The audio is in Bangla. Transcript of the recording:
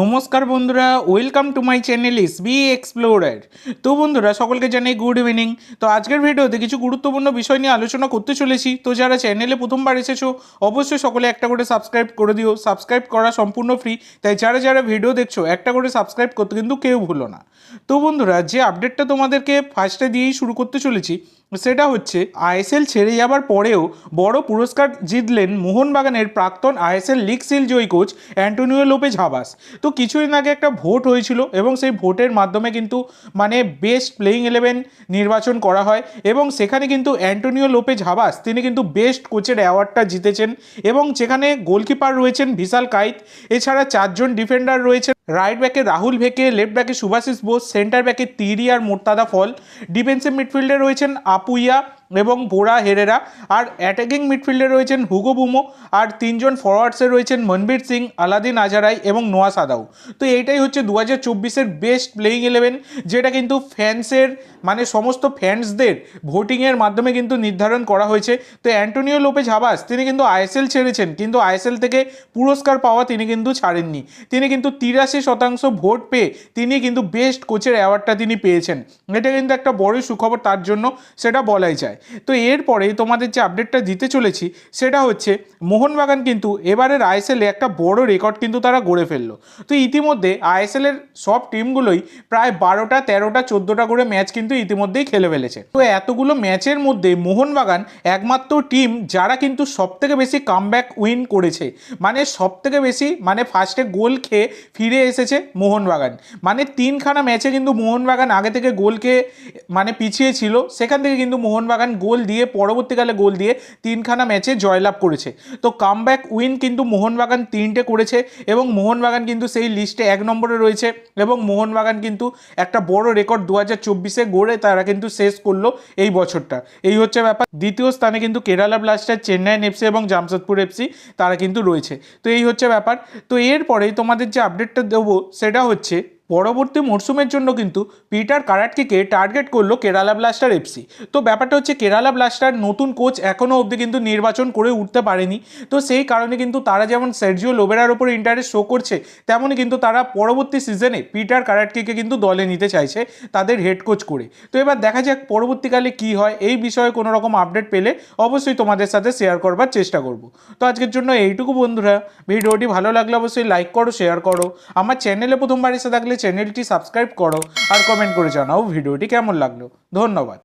নমস্কার বন্ধুরা welcome to my channel S B explorer তো বন্ধুরা, সকলকে জানাই গুড ইভিনিং তো আজকের ভিডিওতে কিছু গুরুত্বপূর্ণ বিষয় নিয়ে আলোচনা করতে চলেছি। তো যারা চ্যানেলে প্রথমবার এসেছ, অবশ্যই সকলে একটা করে সাবস্ক্রাইব করে দিও। সাবস্ক্রাইব করা সম্পূর্ণ ফ্রি তাই যারা যারা ভিডিও দেখছ, একটা করে সাবস্ক্রাইব করতে কিন্তু কেউ ভুলো না। তো বন্ধুরা, যে আপডেটটা তোমাদেরকে ফার্স্টে দিয়েই শুরু করতে চলেছি, সেটা হচ্ছে আইএসএল ছেড়ে যাবার পরেও বড় পুরস্কার জিতলেন মোহনবাগানের প্রাক্তন আইএসএল লিগ সিল জয়ী কোচ অ্যান্টোনিও লোপেজ হাবাস। তো কিছুদিন আগে একটা ভোট হয়েছিল এবং সেই ভোটের মাধ্যমে কিন্তু মানে বেস্ট প্লেয়িং ইলেভেন নির্বাচন করা হয় এবং সেখানে কিন্তু অ্যান্টোনিও লোপেজ হাবাস, তিনি কিন্তু বেস্ট কোচের অ্যাওয়ার্ডটা জিতেছেন এবং যেখানে গোলকিপার রয়েছেন বিশাল কাইত, এছাড়া চারজন ডিফেন্ডার রয়েছেন। রাইট ব্যাকে রাহুল ভেকে লেফট ব্যাকে সুভাশিস বোস সেন্টার ব্যাকে তিরি আর মোর্তাদা ফল ডিফেন্সিভ মিডফিল্ডে রয়েছেন আপুইয়া এবং বোরা হেরেরা আর অ্যাটাকিং মিডফিল্ডে রয়েছেন হুগো বুমো আর তিনজন ফরওয়ার্ডসে রয়েছেন মনবীর সিং, আলাদিন আজারাই এবং নোয়া সাদাও তো এইটাই হচ্ছে দু হাজার চব্বিশের বেস্ট প্লেয়িং ইলেভেন যেটা কিন্তু ফ্যান্সের মানে সমস্ত ফ্যান্সদের ভোটিংয়ের মাধ্যমে কিন্তু নির্ধারণ করা হয়েছে। তো অ্যান্টোনিও লোপেজ হাবাস, তিনি কিন্তু আইএসএল ছেড়েছেন, কিন্তু আইএসএল থেকে পুরস্কার পাওয়া তিনি কিন্তু ছাড়েননি। তিনি কিন্তু তিরাশি শতাংশ ভোট পেয়ে তিনি কিন্তু বেস্ট কোচের অ্যাওয়ার্ডটা তিনি পেয়েছেন। এটা কিন্তু একটা বড় সুখবর তার জন্য, সেটা বলাই যায়। তো এরপরে তোমাদের যে আপডেটটা দিতে চলেছি, সেটা হচ্ছে মোহনবাগান কিন্তু এবারের আইএসএলে একটা বড় রেকর্ড কিন্তু তারা গড়ে ফেলল। তো ইতিমধ্যে আইএসএলের সব টিমগুলোই প্রায় বারোটা, তেরোটা, চোদ্দোটা করে ম্যাচ কিন্তু ইতিমধ্যেই খেলে ফেলেছে। তো এতগুলো ম্যাচের মধ্যে মোহনবাগান একমাত্র টিম যারা কিন্তু সব থেকে বেশি কামব্যাক উইন করেছে। মানে সব থেকে বেশি মানে ফার্স্টে গোল খেয়ে ফিরে এসেছে মোহনবাগান। মানে তিনখানা ম্যাচে কিন্তু মোহনবাগান আগে থেকে গোল খেয়ে মানে পিছিয়ে ছিল, সেখান থেকে কিন্তু মোহনবাগান গোল দিয়ে, পরবর্তীকালে গোল দিয়ে তিনখানা ম্যাচে জয়লাভ করেছে। তো কামব্যাক উইন কিন্তু মোহনবাগান তিনটে করেছে এবং মোহনবাগান কিন্তু সেই লিস্টে এক নম্বরে রয়েছে এবং মোহনবাগান কিন্তু একটা বড় রেকর্ড দু হাজার চব্বিশে গড়ে তারা কিন্তু শেষ করল এই বছরটা। এই হচ্ছে ব্যাপার। দ্বিতীয় স্থানে কিন্তু কেরালা ব্লাস্টার চেন্নাইন এফসি এবং জামশেদপুর এফসি তারা কিন্তু রয়েছে। তো এই হচ্ছে ব্যাপার। তো এরপরেই তোমাদের যে আপডেটটা দেবো সেটা হচ্ছে পরবর্তী মরশুমের জন্য কিন্তু পিটার কারাটকিকে টার্গেট করল কেরালা ব্লাস্টার এফসি। তো ব্যাপারটা হচ্ছে কেরালা ব্লাস্টার নতুন কোচ এখনও অবধি কিন্তু নির্বাচন করে উঠতে পারেনি। তো সেই কারণে কিন্তু তারা যেমন সার্জিও লোবেরার ওপর ইন্টারেস্ট শো করছে, তেমনই কিন্তু তারা পরবর্তী সিজনে পিটার কারাটকিকে কিন্তু দলে নিতে চাইছে তাদের হেড কোচ করে। তো এবার দেখা যাক পরবর্তীকালে কি হয়, এই বিষয়ে কোনো রকম আপডেট পেলে অবশ্যই তোমাদের সাথে শেয়ার করবার চেষ্টা করব। তো আজকের জন্য এইটুকু বন্ধুরা, ভিডিওটি ভালো লাগলে অবশ্যই লাইক করো শেয়ার করো। আমার চ্যানেলে প্রথমবার এসে থাকলে চ্যানেলটি সাবস্ক্রাইব করো আর কমেন্ট করে জানাও ভিডিওটি কেমন লাগল। ধন্যবাদ।